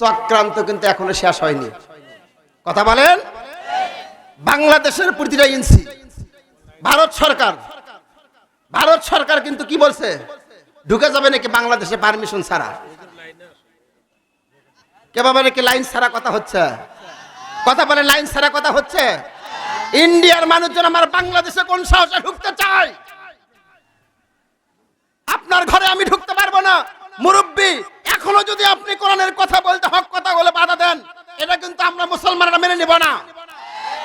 চক্রান্ত কিন্তু এখনও শেষ হয়নি। কথা বলেন? বাংলাদেশের প্রতিটা ইঞ্চি ভারত সরকার ভারত সরকার কিন্তু কি বলছে? ঢুকে যাবে নাকি বাংলাদেশে পারমিশন ছাড়া? কে কেভাবে নাকি লাইন ছাড়া কথা হচ্ছে? কথা বলে লাইন ছাড়া কথা হচ্ছে? ইন্ডিয়ার মানুষজন আমার বাংলাদেশে কোন সাহসে ঢুকতে চায়? আপনার ঘরে আমি ঢুকতে পারব না। মুরব্বী এখনও যদি আপনি কোরআনের কথা বলতে হক কথা বলে বাধা দেন, এটা কিন্তু আমরা মুসলমানরা মেনে নিব না।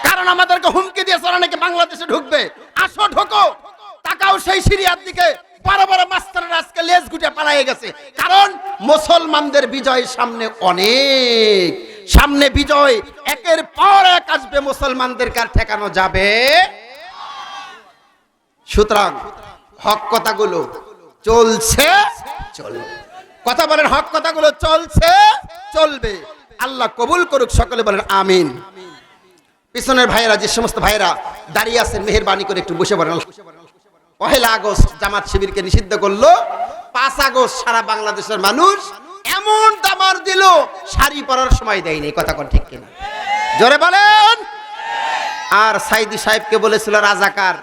কারণ আমাদেরকে হুমকি দিয়ে ওরা নাকি বাংলাদেশে ঢুকবে। আসো, ঢোকো। তাকাও সেই সিরিয়ার দিকে। বড় বড় মাস্টাররা আজকে লেজ গুটে পালিয়ে গেছে। কারণ মুসলমানদের বিজয় সামনে অনেক। সামনে বিজয়, একের পর এক আসবে মুসলমানদের আর ঠেকানো যাবে? সুতরাং হক কথাগুলো চলছে, চলবে। কথা বলেন, হক কথাগুলো চলছে, চলবে। আল্লাহ কবুল করুক, সকলে বলেন আমিন। পিছনের ভাইয়েরা, যে সমস্ত ভাইয়েরা দাঁড়িয়ে আছেন, মেহরবানি করে একটু বসে পড়েন। পহেলা আগস্ট জামাত শিবিরকে নিষিদ্ধ করল। পাঁচ আগস্ট সারা বাংলাদেশের মানুষ এমন দামার দিল, শাড়ি পরার সময় দেয়নি কথা কোন ঠিক কিনা? জোরে বলেন। আর সাইদি সাহেবকে বলেছিল রাজাকার।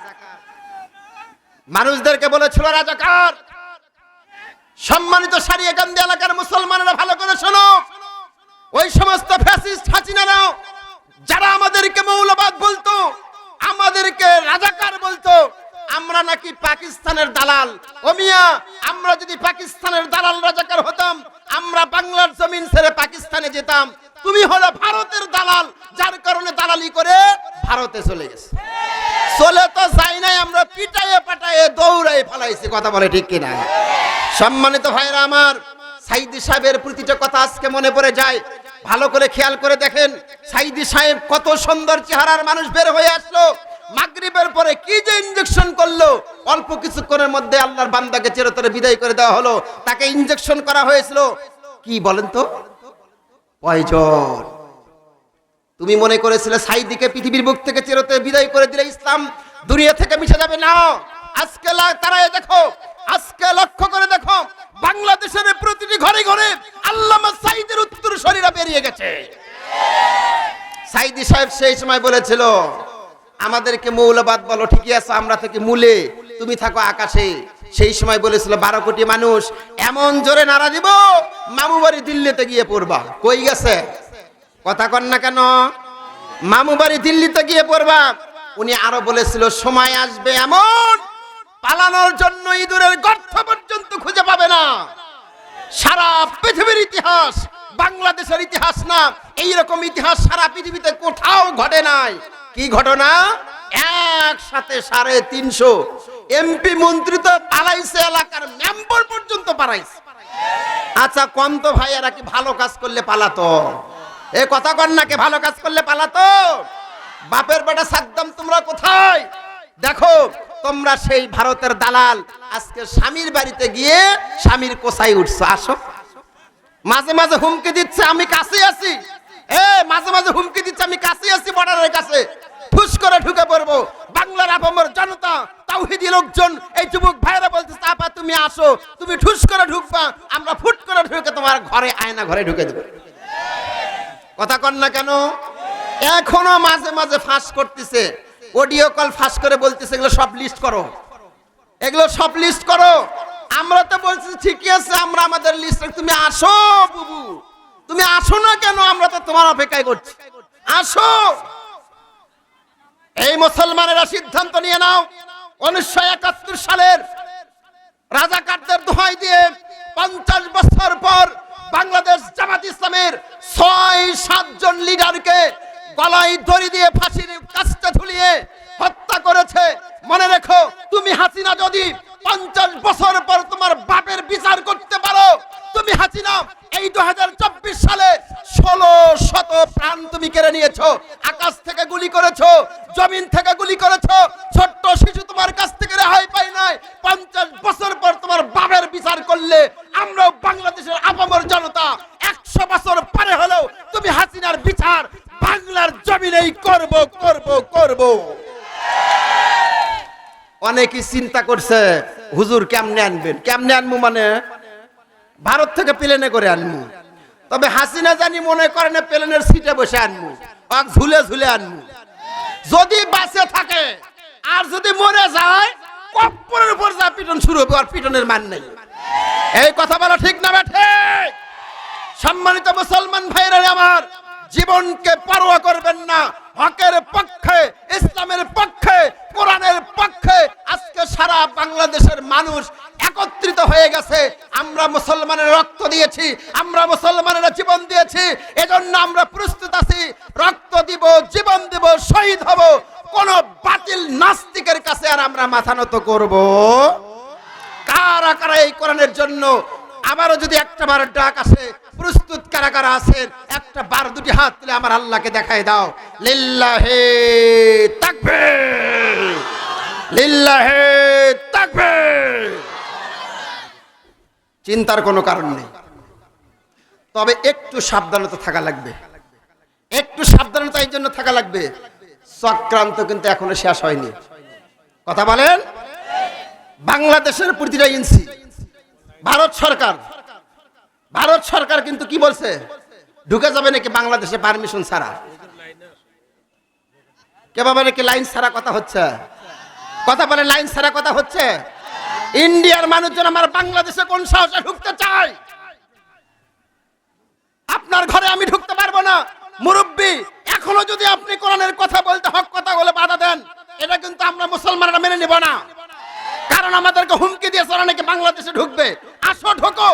মানুষদেরকে বলেছিল রাজাকার। সম্মানিত সারিয়া গান্ধী এলাকার মুসলমানেরা ভালো করে শোনো। ওই সমস্ত ফ্যাসিস্ট হাসিনারাও যারা আমাদেরকে মৌলবাদ বলতো, আমাদেরকে রাজাকার বলতো, আমরা নাকি পাকিস্তানের দালাল। ওমিয়া আমরা যদি পাকিস্তানের দালাল রাজাকার হতাম, আমরা বাংলার জমিন ছেড়ে পাকিস্তানে যেতাম। তুমি হলো ভারতের দালাল, যার কারণে দালালি করে ভারতে চলে গেছে। চলে তো যাই নাই, আমরা পিটাইয়ে পাটাইয়ে দৌড়াই ফেলাইছি কথা বলে ঠিক কিনা? সম্মানিত ভাইরা আমার, সাইদি সাহেবের প্রতিটা কথা আজকে মনে পড়ে যায়। ভালো করে খেয়াল করে দেখেন, সাইদি সাহেব কত সুন্দর চেহারার মানুষ বের হয়ে আসলো। মাগরিবের পরে কি যে ইনজেকশন করল? অল্প কিছুক্ষণের মধ্যে আল্লাহর বান্দাকে চিরতরে বিদায় করে দেওয়া হলো। তাকে ইনজেকশন করা হয়েছিল। কি বলেন তো? পয়জন। তুমি মনে করেছিলে সাইদিকে পৃথিবীর বুক থেকে চিরতে বিদায় করে দিলে ইসলাম দুনিয়া থেকে মিশে যাবে? না। আজকে তারাই দেখো আজকে লক্ষ্য করে দেখো, বাংলাদেশের প্রতিটি ঘরে ঘরে আল্লামা সাইদের উত্তর শরীরা বেরিয়ে গেছে। সাইদি সাহেব সেই সময় বলেছিল, আমাদেরকে মৌলবাদ বলো, ঠিকই আছে, আমরা থেকে মূলে, তুমি থাকো আকাশে। সেই সময় বলেছিল, বারো কোটি মানুষ, এমন জোরে নাড়া দিব, মামু বাড়ি দিল্লিতে গিয়ে পড়বা। কই গেছে? কথা কন না কেন? মামু বাড়ি দিল্লিতে গিয়ে পড়বা। উনি আরও বলেছিল, সময় আসবে এমন পালানোর জন্য ইঁদুরের গর্ত পর্যন্ত খুঁজে পাবে না। সারা পৃথিবীর ইতিহাস, বাংলাদেশের ইতিহাস না এই রকম ইতিহাস সারা পৃথিবীতে কোথাও ঘটে নাই। কি ঘটনা? একসাথে সাড়ে তিনশো এমপি মন্ত্রী তো পালাইছে, এলাকার মেম্বার পর্যন্ত পালাইছে। আচ্ছা কম তো ভাই, এরা কি ভালো কাজ করলে পালাতো? এ কথা কন নাকি ভালো কাজ করলে পালাতো? বাপের বেটা সাকদাম তোমরা কোথায়? দেখো তোমরা সেই ভারতের দালাল। আজকে স্বামীর বাড়িতে গিয়ে স্বামীর কোথায় উঠছো, আসো। মাঝে মাঝে হুমকি দিচ্ছে, আমি কাছে আছি। এ, মাঝে মাঝে হুমকি দিচ্ছে, আমি কাছে আছি বর্ডারের কাছে। ফুস করে ঢুকে পড়ব। বাংলার আপামর জনতা, তাওহিদি লোকজন, এই যুবক ভাইরা বলছে আপা তুমি আসো। তুমি ঠুস করে ঢুকবা। আমরা ফুট করে ঢুকে তোমার ঘরে, আয়না ঘরে ঢুকে দেবো। কথা কন না কেন? এখনও মাঝে মাঝে ফাঁস করতেছে। অডিও কল ফাঁস করে বলতেছে, এগুলো সব লিস্ট করো। এগুলো সব লিস্ট করো। আমরা তো বলছি, ঠিকই আছে, আমরা আমাদের লিস্ট তুমি আসো, বুবু। তুমি আসো না কেন? আমরা তো তোমার অপেক্ষায় করছি। আসো। এই মুসলমানেরা সিদ্ধান্ত নিয়ে নাও। উনিশশো একাত্তর সালের রাজাকারদের দোহাই দিয়ে পঞ্চাশ বছর পর বাংলাদেশ জামাত ইসলামের ছয় সাতজন লিডারকে গলায় দড়ি দিয়ে ফাঁসির কাছটা ঝুলিয়ে হত্যা করেছে। মনে রেখো, তুমি হাসিনা যদি পঞ্চাশ বছর পর তোমার বাপের বিচার করতে পারো, তুমি হাসিনা, এই দু হাজার চব্বিশ সালে ষোলো শত প্রাণ তুমি কেড়ে নিয়েছো। আকাশ থেকে গুলি করেছ, জমিন থেকে গুলি করেছ ছোট্ট শিশু তোমার কাছ থেকে রেহাই পাই নাই পঞ্চাশ বছর পর তোমার বাবের বিচার করলে আমরাও বাংলাদেশের আপামর জনতা একশো বছর পরে হলেও তুমি হাসিনার বিচার বাংলার জমিনেই করব করব করব অনেকেই চিন্তা করছে, হুজুর কেমনে আনবেন? কেমনে আনব মানে? ভারত থেকে প্লেনে করে আনব তবে হাসিনা জানি মনে করে না প্লেনের সিটে বসে অক ঝুলে ঝুলে আনমু। যদি বাঁচে থাকে, আর যদি মরে যায়, কপ্পরের উপর যা পিটন শুরু হবে, আর পিটনের মান নেই। এই কথা বলা ঠিক না বেঠে সম্মানিত মুসলমান ভাইরা আমার জীবনকে পরোয়া করবেন না। হকের পক্ষে, ইসলামের পক্ষে, কোরআনের পক্ষে। আজকে সারা বাংলাদেশের মানুষ একত্রিত হয়ে গেছে। আমরা মুসলমানের রক্ত দিয়েছি, আমরা মুসলমানের জীবন দিয়েছি। এজন্য আমরা প্রস্তুত আছি, রক্ত দিব, জীবন দিব, শহীদ হব। কোন বাতিল নাস্তিকের কাছে আর আমরা মাথা নত করব। কারা কারা এই কোরআনের জন্য? আবারও যদি একটা বার ডাক আসে প্রস্তুত কারা কারা আছেন? একটা বার দুটি হাত তুলে আমার আল্লাহকে দেখাই দাও। লিল্লাহে তাকবে লিল্লাহে তাকবে চিন্তার কোনো কারণ নেই। তবে একটু সাবধানতা থাকা লাগবে। একটু সাবধানতা এই জন্য থাকা লাগবে। চক্রান্ত কিন্তু এখনও শেষ হয়নি। কথা বলেন? বাংলাদেশের প্রতিটা ইঞ্চি ভারত সরকার ভারত সরকার কিন্তু কি বলছে? ঢুকে যাবে নাকি বাংলাদেশে পারমিশন ছাড়া? কে বাবা নাকি লাইন ছাড়া কথা হচ্ছে? কথা বলে লাইন ছাড়া কথা হচ্ছে? ইন্ডিয়ার মানুষজন আমার বাংলাদেশে কোন সাহসে ঢুকতে চায়? আপনার ঘরে আমি ঢুকতে পারব না। মুরব্বী, এখনও যদি আপনি কোরআনের কথা বলতে হক কথা বলে বাধা দেন, এটা কিন্তু আমরা মুসলমানরা মেনে নিব না। কারণ আমাদেরকে হুমকি দিয়েছে ওরা নাকি বাংলাদেশে ঢুকবে। আসো, ঢোকো।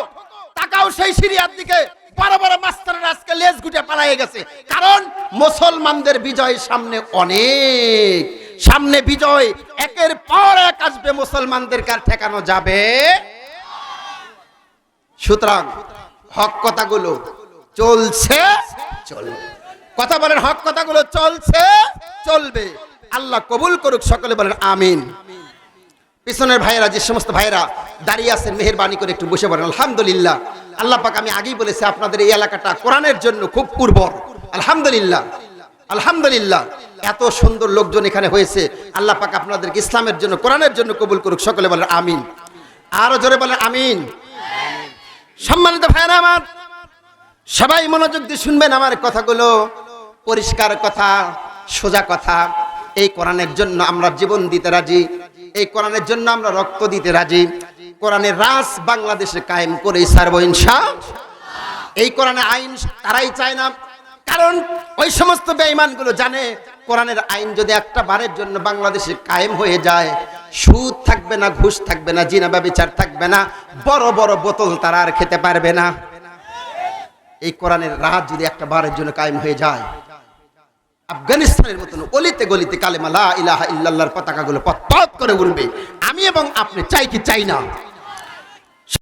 তাকাও সেই সিরিয়ার দিকে বড় বড় মাস্টাররা আজকে লেজ গুটে পালিয়ে গেছে। কারণ মুসলমানদের বিজয় সামনে অনেক। সামনে বিজয়, একের পর এক আসবে মুসলমানদের কার ঠেকানো যাবে? সুতরাং হক কথাগুলো চলছে, চলবে। কথা বলেন হক কথাগুলো চলছে, চলবে। আল্লাহ কবুল করুক, সকলে বলেন, আমিন। পিছনের ভাইয়েরা, যে সমস্ত ভাইয়েরা দাঁড়িয়ে আছেন, মেহরবানি করে একটু বসে পড়েন। আলহামদুলিল্লাহ। আল্লাহ পাক আমি আগেই বলেছি, আপনাদের এই এলাকাটা কোরআনের জন্য খুব উর্বর। আলহামদুলিল্লাহ। আলহামদুলিল্লাহ। এত সুন্দর লোকজন এখানে হয়েছে। আল্লাহ পাক আপনাদেরকে ইসলামের জন্য, কোরআনের জন্য কবুল করুক। সকলে বলেন আমিন। আরও জোরে বলেন আমিন। সম্মানিত ভাইয়েরা আমার, সবাই মনোযোগ দিয়ে শুনবেন আমার কথাগুলো। পরিষ্কার কথা, সোজা কথা। এই কোরআনের জন্য আমরা জীবন দিতে রাজি। এই কোরআনের জন্য আমরা রক্ত দিতে রাজি। কোরআনের রাস বাংলাদেশে কায়েম করে সারব ইনশা এই কোরআনে আইন তারাই চায় না। কারণ ওই সমস্ত বেঈমানগুলো জানে, কোরআনের আইন যদি একটা বারের জন্য বাংলাদেশে কায়েম হয়ে যায়, সুদ থাকবে না, ঘুষ থাকবে না, জিনা ব্যবচার থাকবে না, বড় বড় বোতল তারা আর খেতে পারবে না। এই কোরআনের রাত যদি একটা বারের জন্য কায়েম হয়ে যায় আফগানিস্তানের মতন অলিতে গলিতে কালেমালা ইলাহা ইল্লাল্লাহর পতাকাগুলো পত পত করে উড়বে। আমি এবং আপনি চাই কি চাই না?